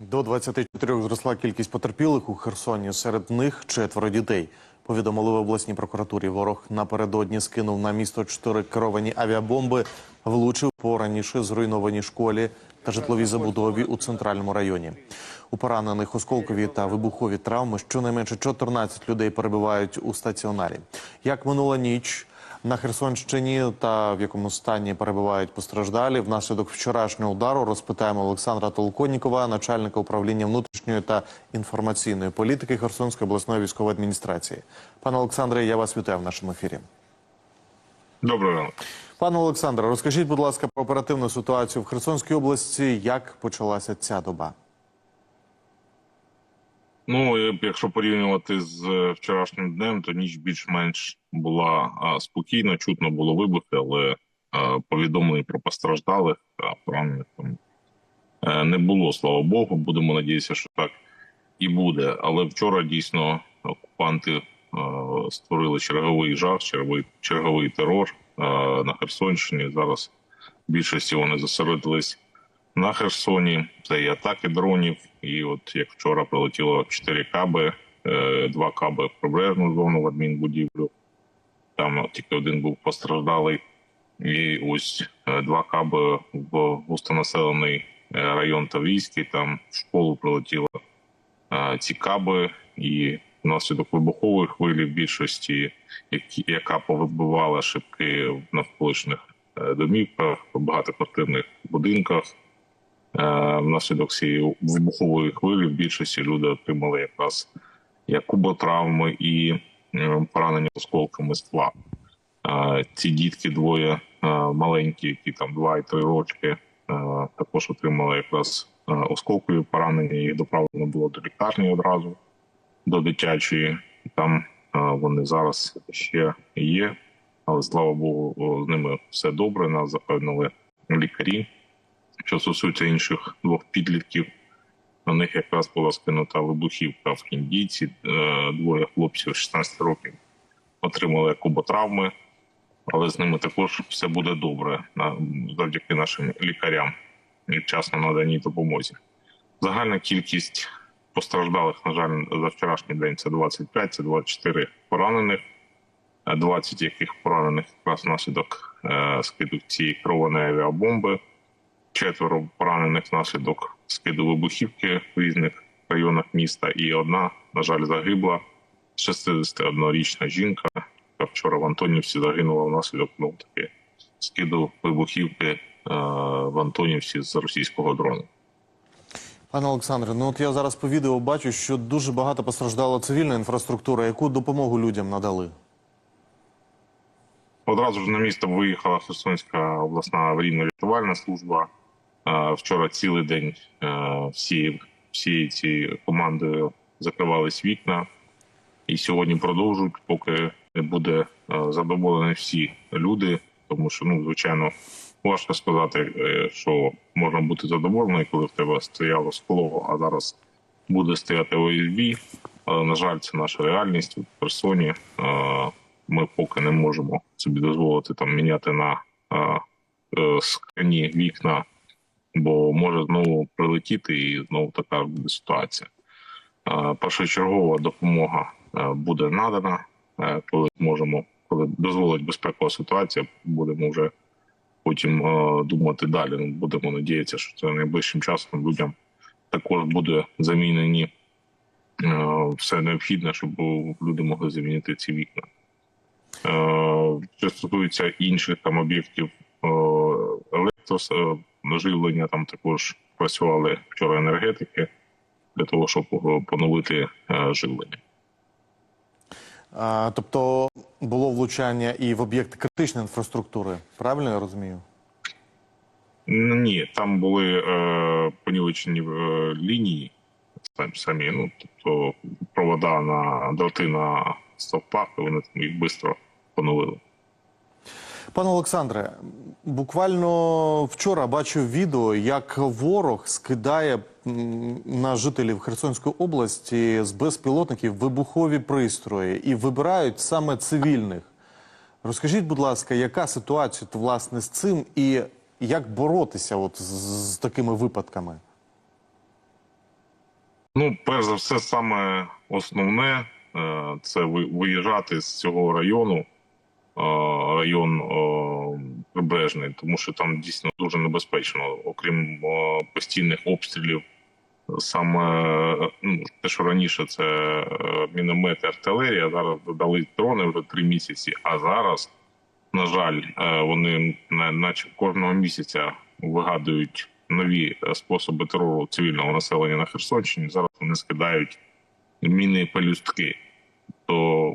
До 24 зросла кількість потерпілих у Херсоні. Серед них четверо дітей. Повідомили в обласній прокуратурі. Ворог напередодні скинув на місто чотири керовані авіабомби, влучив по раніше зруйнованій школі та житловій забудові у центральному районі. У поранених осколкові та вибухові травми щонайменше 14 людей перебувають у стаціонарі. Як минула ніч на Херсонщині та в якому стані перебувають постраждалі внаслідок вчорашнього удару, розпитаємо Олександра Толконікова, начальника управління внутрішньої та інформаційної політики Херсонської обласної військової адміністрації. Пане Олександре, я вас вітаю в нашому ефірі. Доброго ранку. Пане Олександре, розкажіть, будь ласка, про оперативну ситуацію в Херсонській області. Як почалася ця доба? Ну, якщо порівнювати з е, вчорашнім днем, то ніч більш-менш була спокійна, чутно було вибухи, але повідомлень про постраждалих та поранених там е, не було, слава Богу. Будемо надіятися, що так і буде. Але вчора дійсно окупанти створили черговий жах, черговий, черговий терор на Херсонщині. Зараз більшості вони зосередились на Херсоні. Це і атаки дронів. І от як вчора прилетіло 4 каби, е, два каби в прибережну зону в адмінбудівлю. Там тільки один був постраждалий. І ось е, два каби в густонаселений е, район Таврійський. Там в школу прилетіло е, ці каби, і внаслідок вибухової хвилі в більшості, яка повибивала шибки в навколишніх е, домівках, в багатоквартирних будинках. Е, Внаслідок цієї вибухової хвилі в більшості люди отримали якраз як куботравми і е, поранення осколками скла. Е, Ці дітки двоє маленькі, які там 2 і 3 рочки, також отримали якраз осколкові поранення. Їх доправлено було до лікарні одразу, до дитячої. Там вони зараз ще є, але слава Богу, з ними все добре. Нас запевнили лікарі. Що стосується інших двох підлітків, на них якраз була скинута вибухівка в індійці. Е, Двоє хлопців 16 років отримали куботравми, але з ними також все буде добре завдяки нашим лікарям і вчасно наданій допомозі. Загальна кількість постраждалих, на жаль, за вчорашній день це 25, це 24 поранених, е, 20 яких поранених якраз внаслідок е, скиду цієї керованої авіабомби четверо поранених внаслідок скиду вибухівки в різних районах міста, і одна, на жаль, загибла 61-річна жінка, яка вчора в Антонівці загинула внаслідок ну, таки скиду вибухівки е, в Антонівці з російського дрону. Пане Олександре, ну от я зараз по відео бачу, що дуже багато постраждала цивільна інфраструктура. Яку допомогу людям надали? Одразу ж на місто виїхала Херсонська обласна аварійно-рятувальна служба. Вчора цілий день е, всі, всі ці команди закривались вікна, і сьогодні продовжують, поки не буде е, задоволені всі люди. Тому що, ну, звичайно, важко сказати, е, що можна бути задоволений, коли в тебе стояло скло, а зараз буде стояти ОСБ. Але, на жаль, це наша реальність в персоні. Ми поки не можемо собі дозволити там міняти на скляні вікна, бо може знову прилетіти і знову така буде ситуація. Першочергова допомога е, буде надана, е, коли можемо, коли дозволить безпекова ситуація, будемо вже потім е, думати далі. Ну, будемо надіятися, що це найближчим часом людям також буде замінені все необхідне, щоб люди могли замінити ці вікна. Що стосується інших там об'єктів е, електроживлення, там також працювали вчора енергетики для того, щоб е, поновити е, живлення. А, тобто було влучання і в об'єкти критичної інфраструктури. Правильно я розумію? Ні, там були е, понівечені е, лінії самі. Ну тобто провода на дроти на стовпах, і вони там їх швидко поновили. Пане Олександре, буквально вчора бачив відео, як ворог скидає на жителів Херсонської області з безпілотників вибухові пристрої і вибирають саме цивільних. Розкажіть, будь ласка, яка ситуація власне з цим і як боротися от з, такими випадками? Ну, перш за все, саме основне е, це виїжджати з цього району, район е, прибережний, тому що там дійсно дуже небезпечно, окрім е, постійних обстрілів. Саме е, ну, те, що раніше це е, міномети, артилерія, зараз додали дрони вже три місяці. А зараз, на жаль, е, вони на- наче кожного місяця вигадують нові е, способи терору цивільного населення на Херсонщині. Зараз вони скидають міни і пелюстки.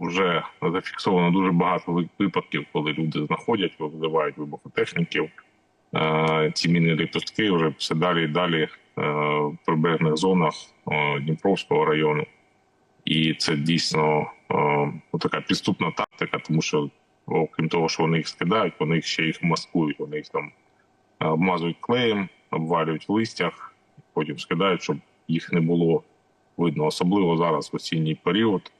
Вже зафіксовано дуже багато випадків, коли люди знаходять, визивають вибухотехніків. Е, Ці міни і вже все далі і далі е, в прибережних зонах е, Дніпровського району. І це дійсно ну, така підступна тактика, тому що, окрім того, що вони їх скидають, вони ще їх маскують, вони їх там обмазують клеєм, обвалюють в листях, потім скидають, щоб їх не було видно, особливо зараз в осінній період.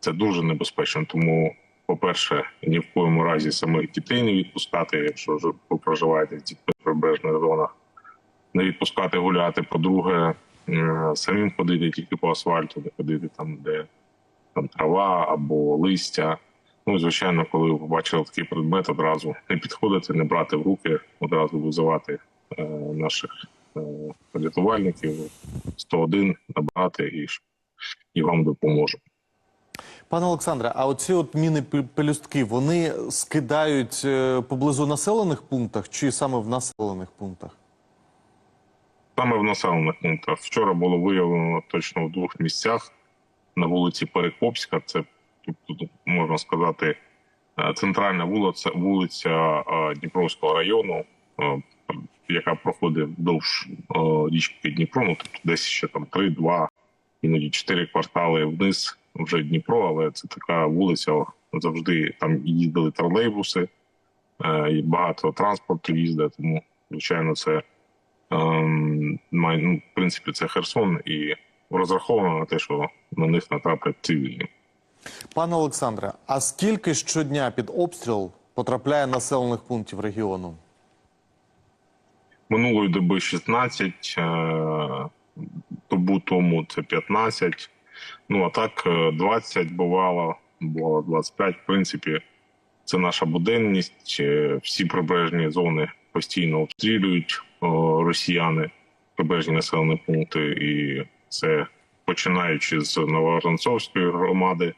Це дуже небезпечно. Тому, по-перше, ні в коєму разі самих дітей не відпускати, якщо ж ви проживаєте в прибережних зонах, не відпускати гуляти. По-друге, самим ходити тільки по асфальту, не ходити там, де там трава або листя. Ну, звичайно, коли ви побачили такий предмет, одразу не підходити, не брати в руки, одразу визивати е, наших е, рятувальників 101, набрати і, і вам допоможуть. Пане Олександре, а оці от міни пелюстки, вони скидають е, поблизу населених пунктах чи саме в населених пунктах? Саме в населених пунктах. Вчора було виявлено точно в двох місцях на вулиці Перекопська. Це тобто, можна сказати е, центральна вулиця, вулиця е, Дніпровського району, яка проходить вдовж річки Дніпро. Ну тобто десь ще там 3-2, іноді 4 квартали вниз вже Дніпро, але це така вулиця завжди там їздили тролейбуси, е, і багато транспорту їздить, тому звичайно це. Ем, ну, в принципі, це Херсон і розраховано на те, що на них натраплять цивільні. Пане Олександре, а скільки щодня під обстріл потрапляє населених пунктів регіону? Минулої доби 16, е, добу тому це 15, ну а так е, 20 бувало, бувало 25. В принципі, це наша буденність. Е, Всі прибережні зони постійно обстрілюють росіяни, прибережні населені пункти, і це починаючи з Нововоронцовської громади,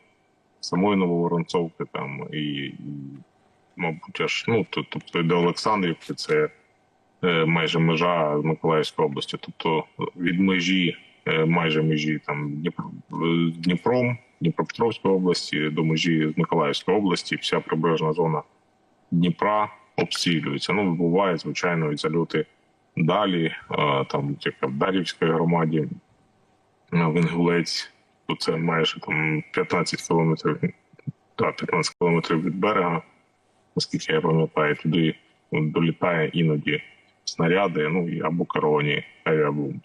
самої Нововоронцовки, там і, мабуть, аж ну то- тобто до Олександрівки, це е, майже межа Миколаївської області, тобто від межі, е, майже межі там Дніпро, е, Дніпром, Дніпропетровської області до межі з Миколаївської області, вся прибережна зона Дніпра обстрілюється. Ну, буває, звичайно, і зальоти далі, е, там як в Дарівській громаді, е, в Інгулець, то це майже там 15 кілометрів, так, 15 кілометрів від берега, наскільки я пам'ятаю, туди долітає іноді снаряди, ну або керовані авіабомби.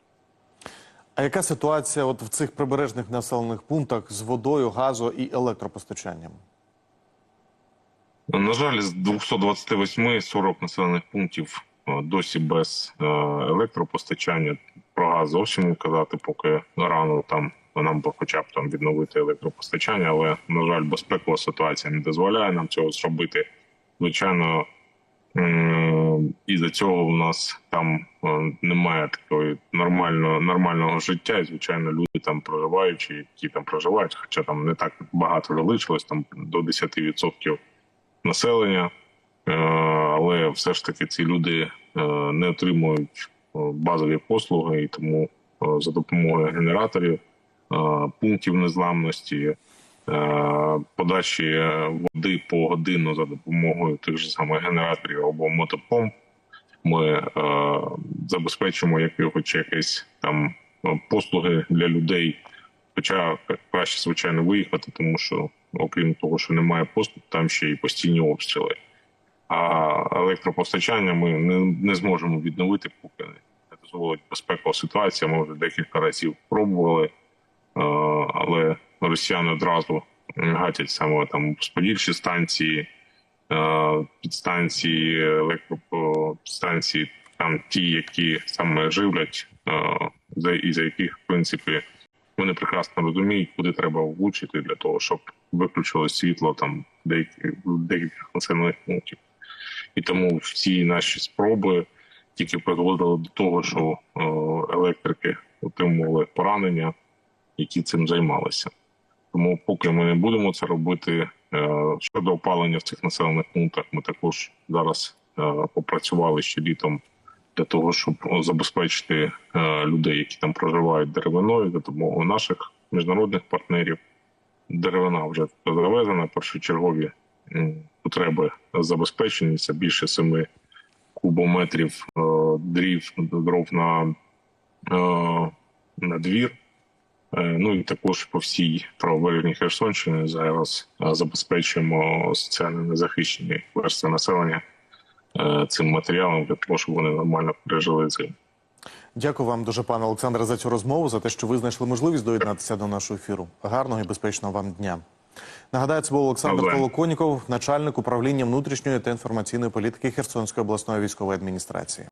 А яка ситуація от в цих прибережних населених пунктах з водою, газо і електропостачанням? На жаль, з 228 40 населених пунктів е, досі без е, електропостачання. Про газ зовсім не казати, поки рано там нам хоча б там відновити електропостачання, але на жаль, безпекова ситуація не дозволяє нам цього зробити. Звичайно, і за цього у нас там е, немає такої нормального нормального життя. І звичайно, люди там проживаючи, які там проживають, хоча там не так багато залишилось, там до 10% населення, е, але все ж таки ці люди е, не отримують базові послуги, і тому за допомогою генераторів, пунктів незламності, подачі води по годину за допомогою тих же самих генераторів або мотопомп. Ми е, забезпечимо якихось якісь там е, послуги для людей. Хоча краще, звичайно, виїхати, тому що, окрім того, що немає послуг, там ще й постійні обстріли. А електропостачання ми не, не зможемо відновити, поки не дозволить безпекова ситуація. Ми вже декілька разів пробували, е, але росіяни одразу гатять саме там розподільчі станції, е, підстанції, електропідстанції, там ті, які саме живлять, е, за і за яких в принципі вони прекрасно розуміють, куди треба влучити для того, щоб виключили світло там деяких деяких населених пунктів. І тому всі наші спроби тільки призводили до того, що е, електрики отримували поранення, які цим займалися. Тому, поки ми не будемо це робити е, щодо опалення в цих населених пунктах, ми також зараз е, попрацювали ще літом для того, щоб забезпечити е, людей, які там проживають деревиною, за допомогою наших міжнародних партнерів. Деревина вже завезена, першочергові потреби забезпечені. Це більше семи кубометрів дрів дров на, на двір. Е, Ну і також по всій правобережній Херсонщині зараз е, забезпечуємо соціально незахищені верстви населення е, цим матеріалом для того, щоб вони нормально пережили зиму. Дякую вам дуже, пане Олександре, за цю розмову, за те, що ви знайшли можливість доєднатися до нашого ефіру. Гарного і безпечного вам дня. Нагадаю, це був Олександр Навзаєм. Толоконіков, начальник управління внутрішньої та інформаційної політики Херсонської обласної військової адміністрації.